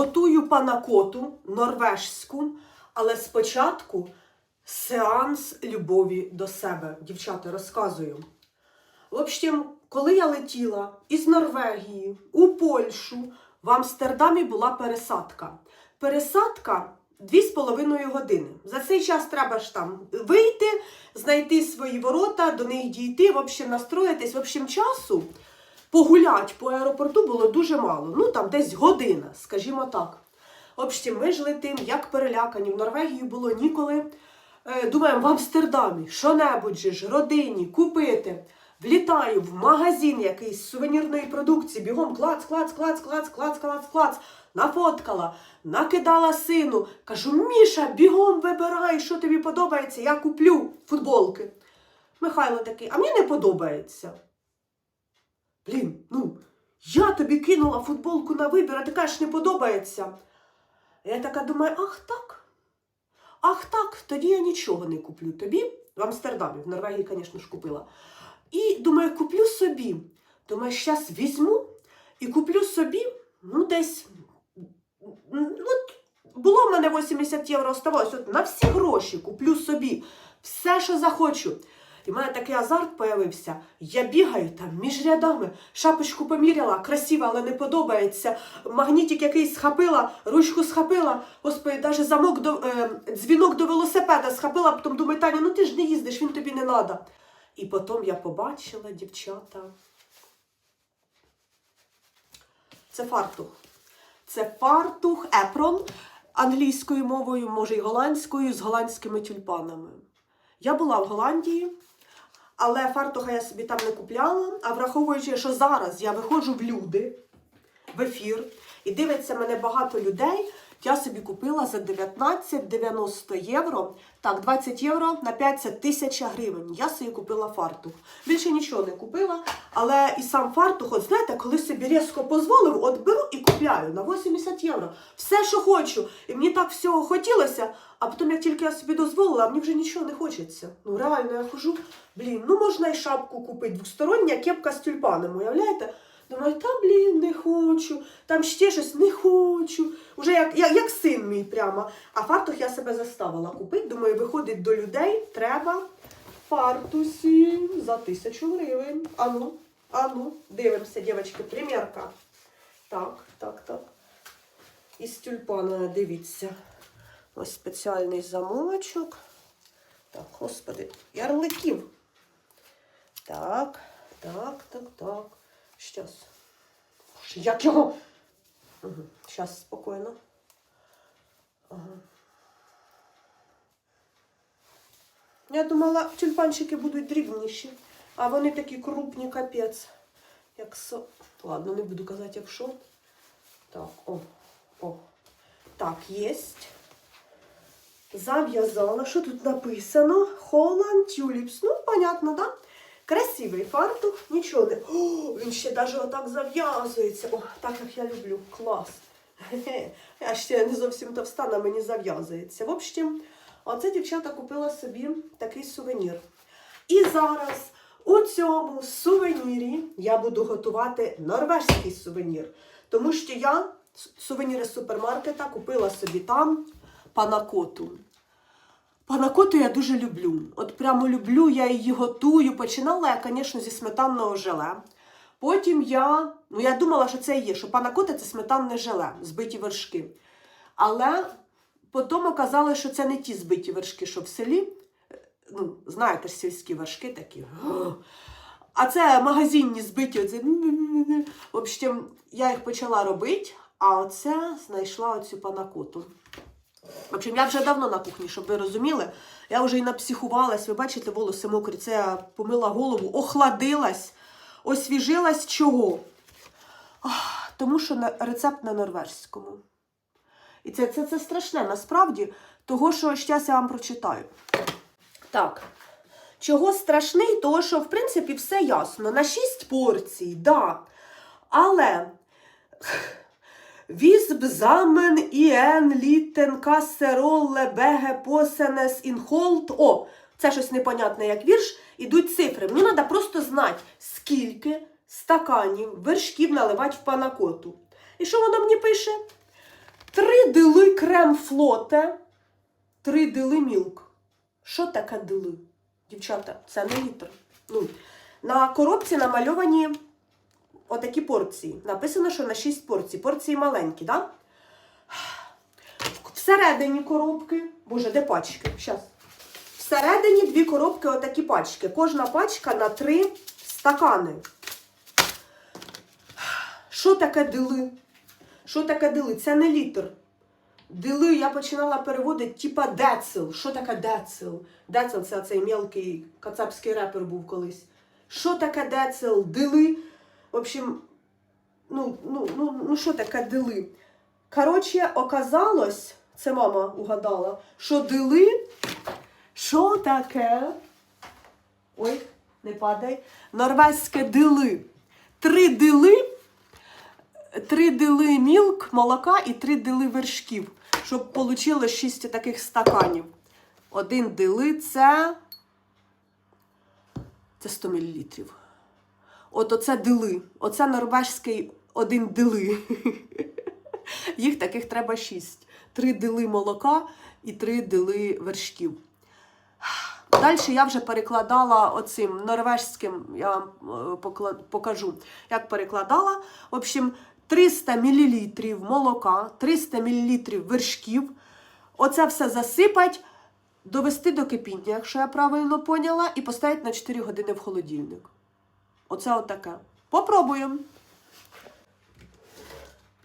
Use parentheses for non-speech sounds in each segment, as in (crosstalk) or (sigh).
готую панакоту норвежську, але спочатку сеанс любові до себе. Дівчата, розказую. В общем, коли я летіла із Норвегії у Польщу, в Амстердамі була пересадка. Пересадка 2,5 години. За цей час треба ж там вийти, знайти свої ворота, до них дійти, в общем, настроїтись. В общем, часу погулять по аеропорту було дуже мало. Ну там десь година, скажімо так. В общем, ми ж летим, як перелякані. В Норвегію було ніколи. Е, Думаємо, в Амстердамі що-небудь же ж, родині, купити. Влітаю в магазин якийсь сувенірної продукції, бігом клац, клац, клац, клац, клац, клац, клац. Нафоткала, накидала сину. Кажу, Міша, бігом вибирай, що тобі подобається, я куплю футболки. Михайло такий, а мені не подобається. Блін, ну, я тобі кинула футболку на вибір, а ти кажеш, не подобається. Я така думаю, ах так. Ах так, тоді я нічого не куплю тобі. В Амстердамі, в Норвегії, звісно ж, купила. І думаю, куплю собі. Думаю, зараз візьму і куплю собі, ну, десь. От було в мене 80 євро оставалось. От на всі гроші куплю собі все, що захочу. І в мене такий азарт появився. Я бігаю там між рядами, шапочку поміряла, красива, але не подобається. Магнітик якийсь схопила, ручку схопила. Господи, навіть замок до е, дзвінок до велосипеда схопила, потім думаю, Таня, ну ти ж не їздиш, він тобі не треба. І потім я побачила, дівчата. Це фартух. Це фартух епрон англійською мовою, може й голландською, з голландськими тюльпанами. Я була в Голландії, але фартуха я собі там не купляла. А враховуючи, що зараз я виходжу в люди, в ефір, і дивиться мене багато людей, я собі купила за 19,90 євро. Так, 20 євро на 5 це 1000 гривень. Я собі купила фартух. Більше нічого не купила, але і сам фартух, от знаєте, коли собі різко дозволив, от беру і купляю на 80 євро. Все, що хочу. І мені так всього хотілося, а потім, як тільки я собі дозволила, мені вже нічого не хочеться. Ну реально, я хожу, блін, ну можна і шапку купити. Двостороння кепка з тюльпаном, уявляєте? Думаю, та блін, не хочу, там ще щось не хочу. Уже як, як, як син мій прямо. А фартух я себе заставила купити. Думаю, виходить до людей, треба фартусі за тисячу гривень. Ану, ану, дивимося, дівчатки, примірка. Так, так, так. Із тюльпана, дивіться. Ось спеціальний замочок. Так, господи, ярликів. Так, так, так, так. Щас. Боже, Як його? Угу. Щас, спокійно. Ага. Я думала, тюльпанчики будуть дрібніші, а вони такі крупні, капець. Як со... Ладно, не буду казати, як що. Так, о, о. Так, єсть. Зав'язала. Що тут написано? Holland Tulips. Ну, понятно, да? Красивий фартух, нічого не. О, він ще навіть отак зав'язується. О, так як я люблю. Клас. Я ще не зовсім товста, на мені зав'язується. В общем, оце дівчата купила собі такий сувенір. І зараз у цьому сувенірі я буду готувати норвезький сувенір. Тому що я сувеніри з супермаркета купила собі там панакоту. Панакоту я дуже люблю. От прямо люблю, я її готую. Починала я, звісно, зі сметанного желе. Потім я, ну я думала, що це є, що панакота це сметанне желе, збиті вершки. Але потім оказалось, що це не ті збиті вершки, що в селі. Ну, знаєте сільські вершки такі. А це магазинні збиті. Оце... В общем, я їх почала робити, а оце знайшла оцю панакоту. В общем, я вже давно на кухні, щоб ви розуміли. Я вже і напсихувалась. Ви бачите, волоси мокрі. Це я помила голову, охладилась, освіжилась чого? Ах, тому що на, рецепт на норвежському. І це, це, це страшне насправді, того, що щас я вам прочитаю. Так. Чого страшний? Того, що, в принципі, все ясно. На 6 порцій, да. Але Візбзамен іен літен касероле беге посенес інхолд. О, це щось непонятне, як вірш. Ідуть цифри. Мені треба просто знати, скільки стаканів вершків наливати в панакоту. І що воно мені пише? Три дили крем флоте, три дили мілк. Що таке дили? Дівчата, це не літр. Ну, на коробці намальовані отакі порції. Написано, що на 6 порцій. Порції маленькі? Да? Всередині коробки. Боже, де пачки? Щас. Всередині дві коробки, отакі пачки. Кожна пачка на три стакани. Що таке дили? Що таке дили? Це не літр. Дили я починала переводити, типа децил. Що таке децил? Децил це цей мелкий кацапський репер був колись. Що таке децил? Дили. В общем, ну, ну, ну, ну що таке дили? Коротше, оказалось, це мама угадала, що дили. Що таке? Ой, не падай. Норвезьке дили. Три дили три дили мілк, молока і три дили вершків, щоб вийшло 6 таких стаканів. Один дили це. Це 100 мл. От оце дили. Оце норвежський один дили. Їх таких треба 6. Три дили молока і три дили вершків. Далі я вже перекладала оцим норвежським, я вам е, покажу, як перекладала. В общем, 300 мл молока, 300 мл вершків. Оце все засипать, довести до кипіння, якщо я правильно поняла, і поставити на 4 години в холодильник. Оце отаке. Попробуємо.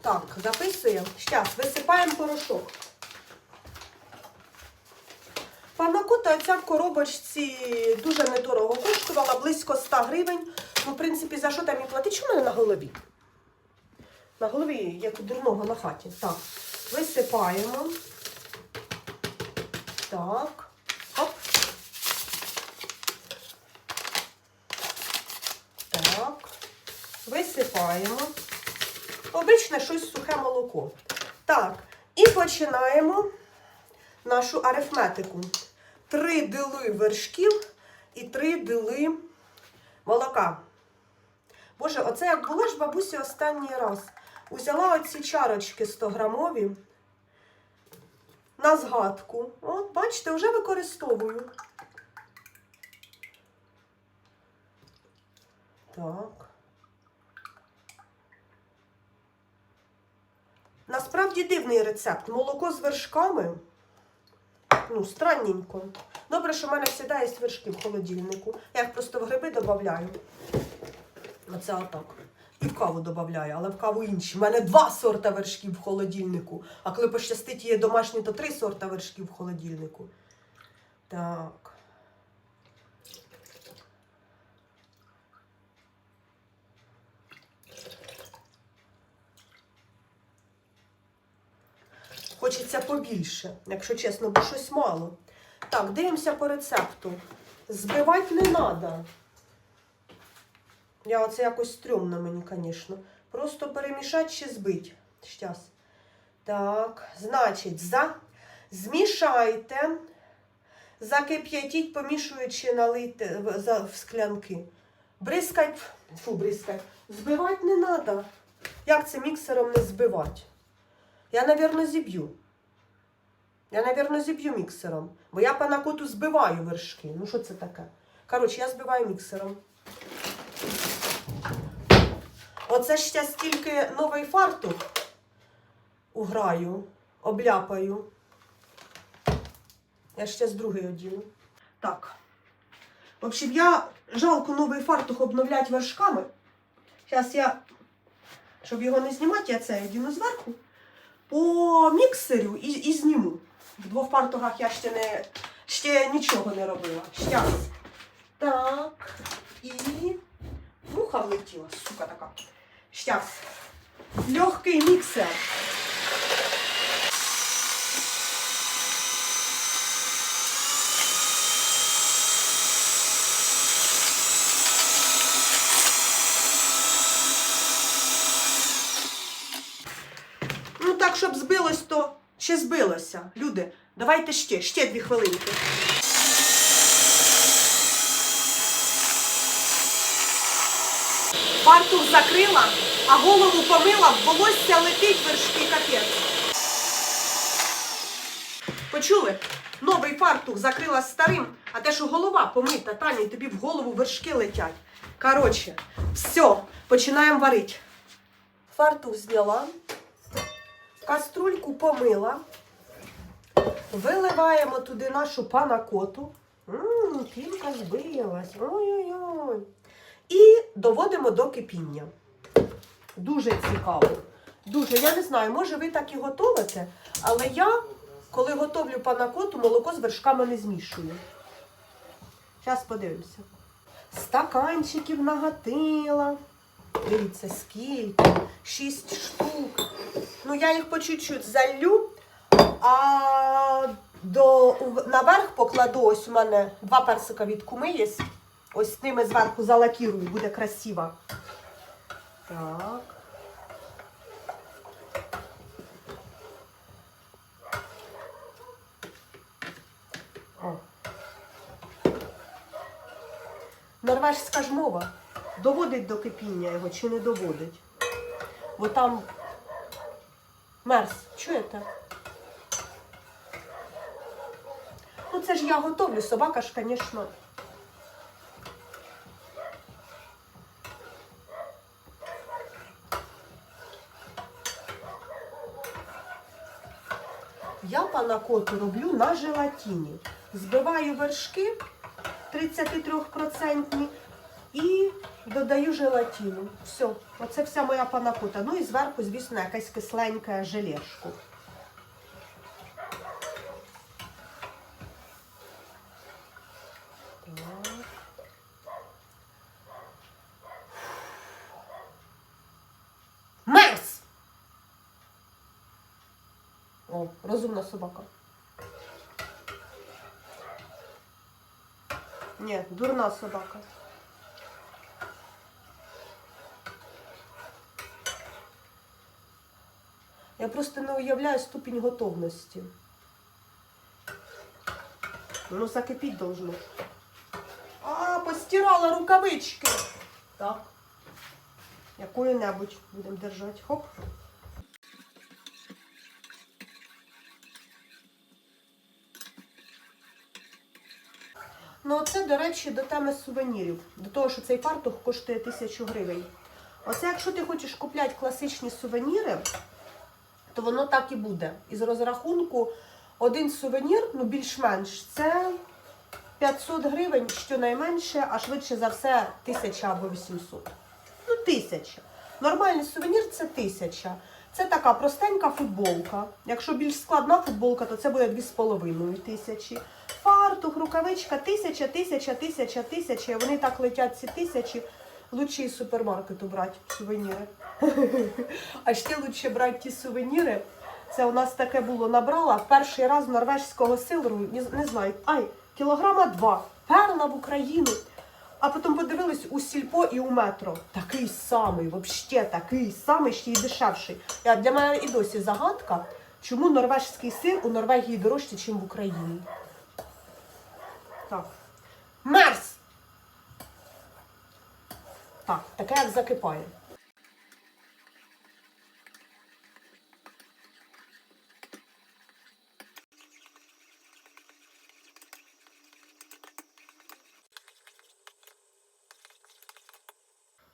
Так, записуємо. Зараз висипаємо порошок. Панакота ця в коробочці дуже недорого коштувала, близько 100 гривень. Ну, в принципі, за що там і платить? Що мене на голові? На голові, як у дурного на хаті. Так, висипаємо. Так. Оп. Так. Висипаємо. Обичне щось сухе молоко. Так. І починаємо нашу арифметику. Три дили вершків і три дили молока. Боже, оце як було ж бабусі останній раз. Узяла оці чарочки 100 грамові на згадку. От, бачите, вже використовую. Так. Насправді дивний рецепт. Молоко з вершками. Ну, странненько. Добре, що в мене завжди є вершки в холодильнику. Я їх просто в гриби додаю. Оце отак. І в каву додаю, але в каву інші. У мене два сорта вершків в холодильнику. А коли пощастить є домашні, то три сорта вершків в холодильнику. Так. Хочеться побільше, якщо чесно, бо щось мало. Так, дивимося по рецепту. Збивати не треба. Я оце якось стрьомно мені, звісно. Просто перемішати чи збити. Щас. Так, значить, за... змішайте, закип'ятіть, помішуючи, налийте в, в склянки. Бризкать, фу, бризкать. Збивати не треба. Як це міксером не збивати? Я, напевно, зіб'ю. Я, напевно, зіб'ю міксером. Бо я панакоту збиваю вершки. Ну, що це таке? Коротше, я збиваю міксером. Оце ще стільки новий фартух уграю, обляпаю. Я ще з другий одіну. Так. В общем, я жалко новий фартух обновляти вершками. Зараз я, щоб його не знімати, я це одіну зверху. По міксерю і, і зніму. В двох партугах я ще не ще нічого не робила. Щас. Так. І муха влетіла, сука така. Щас. Легкий міксер. Ну так, щоб збилось, то ще збилося. Люди, давайте ще, ще дві хвилинки. Фартух закрила, а голову помила, волосся летить вершки капець. Почули? Новий фартух закрила старим, а те, що голова помита, Таня, і тобі в голову вершки летять. Коротше, все, починаємо варити. Фартух зняла, каструльку помила, виливаємо туди нашу панакоту. Ммм, кілька збилась. Ой-ой-ой. І доводимо до кипіння. Дуже цікаво. Дуже, я не знаю, може ви так і готовите, але я, коли готовлю панакоту, молоко з вершками не змішую. Зараз подивимося. Стаканчиків нагатила. Дивіться, скільки. Шість штук. Ну, я їх по чуть-чуть залью, а до, наверх покладу, ось у мене два персика від куми є. Ось ними зверху залакірую, буде красиво. Так. О. Норвежська ж мова. Доводить до кипіння його чи не доводить? Бо там мерз, чуєте? Ну це ж я готовлю, собака ж, звісно. Я панакоту роблю на желатині. Збиваю вершки 33% і додаю желатину. Все, оце вся моя панакота. Ну і зверху, звісно, якась кисленька желешку. Мерс! О, розумна собака. Ні, дурна собака. Я просто не уявляю ступінь готовності. Ну, закипіть должно. А, постирала рукавички. Так. Якою-небудь будемо держати. Хоп. Ну, оце, до речі, до теми сувенірів. До того, що цей фартух коштує тисячу гривень. Оце, якщо ти хочеш купляти класичні сувеніри, то воно так і буде. Із розрахунку один сувенір, ну більш-менш, це 500 гривень, щонайменше, а швидше за все 1000 або 800. Ну, тисяча. Нормальний сувенір це тисяча. Це така простенька футболка. Якщо більш складна футболка, то це буде 2,5 тисячі. Фартух, рукавичка, тисяча, тисяча, тисяча, тисяча. Вони так летять ці тисячі. Лучше із супермаркету брати сувеніри. (laughs) А ще лучше брати ті сувеніри. Це у нас таке було набрала перший раз норвежського силру, не знаю, ай, кілограма два. Перла в Україну. А потім подивились у сільпо і у метро. Такий самий, взагалі такий самий, ще й дешевший. Я, для мене і досі загадка, чому норвежський сир у Норвегії дорожче, ніж в Україні. Так. Мерс! Так, таке як закипає.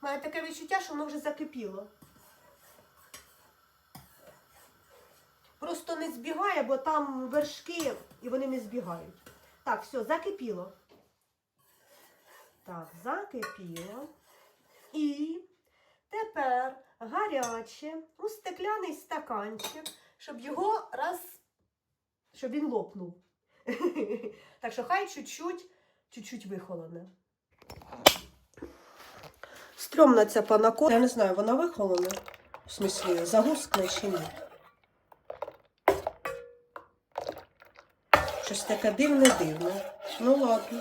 Мене таке відчуття, що воно вже закипіло. Просто не збігає, бо там вершки і вони не збігають. Так, все, закипіло. Так, закипіло. Гаряче у стекляний стаканчик, щоб його раз, щоб він лопнув. (laughs) Так що хай чуть-чуть, чуть-чуть вихолоне. Стрьомна ця панакота. Я не знаю, вона вихолоне. В смислі, загускне чи ні. Щось таке дивне-дивне. Ну ладно.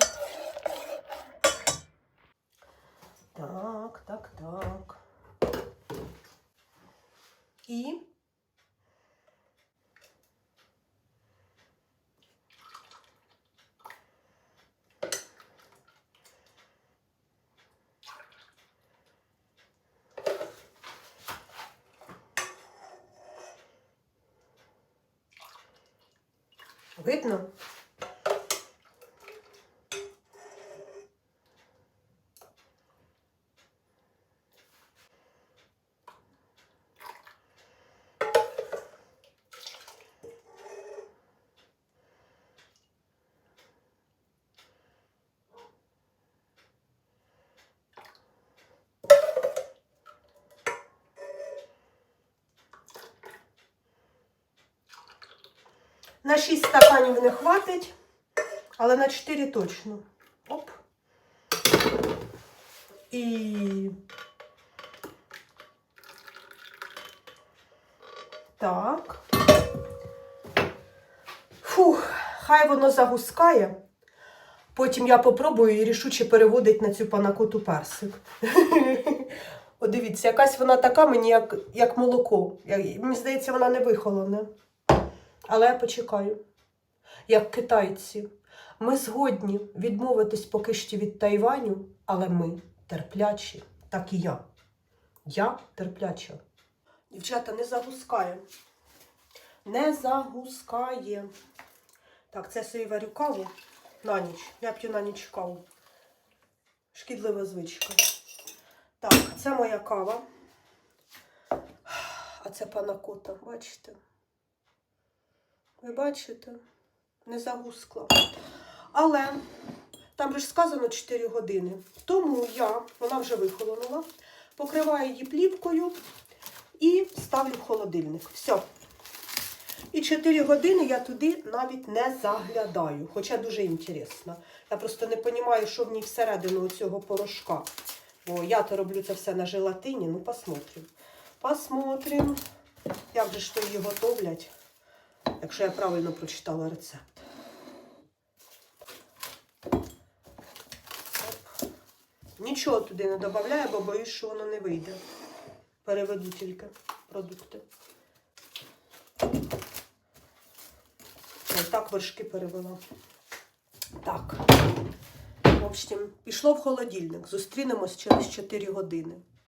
І Видно? На 6 стаканів не хватить, але на 4 точно. Оп. І. Так. Фух, хай воно загускає. Потім я попробую і рішуче переводить на цю панакоту персик. (laughs) О, дивіться, якась вона така мені, як, як молоко. Мені здається, вона не вихолоне. Але я почекаю. Як китайці, ми згодні відмовитись поки що від Тайваню, але ми терплячі, так і я. Я терпляча. Дівчата, не загускає. Не загускає. Так, це собі варю каву на ніч. Я п'ю на ніч каву. Шкідлива звичка. Так, це моя кава. А це панакота, бачите? Ви бачите? Не загускла. Але там же ж сказано 4 години. Тому я, вона вже вихолонула, покриваю її плівкою і ставлю в холодильник. Все. І 4 години я туди навіть не заглядаю, хоча дуже інтересно. Я просто не розумію, що в ній всередину цього порошка. Бо я то роблю це все на желатині, ну посмотрим. Посмотрим, як же ж то її готовлять якщо я правильно прочитала рецепт. Нічого туди не додаю, бо боюсь, що воно не вийде. Переведу тільки продукти. Ось так вершки перевела. Так. В общем, пішло в холодильник. Зустрінемось через 4 години.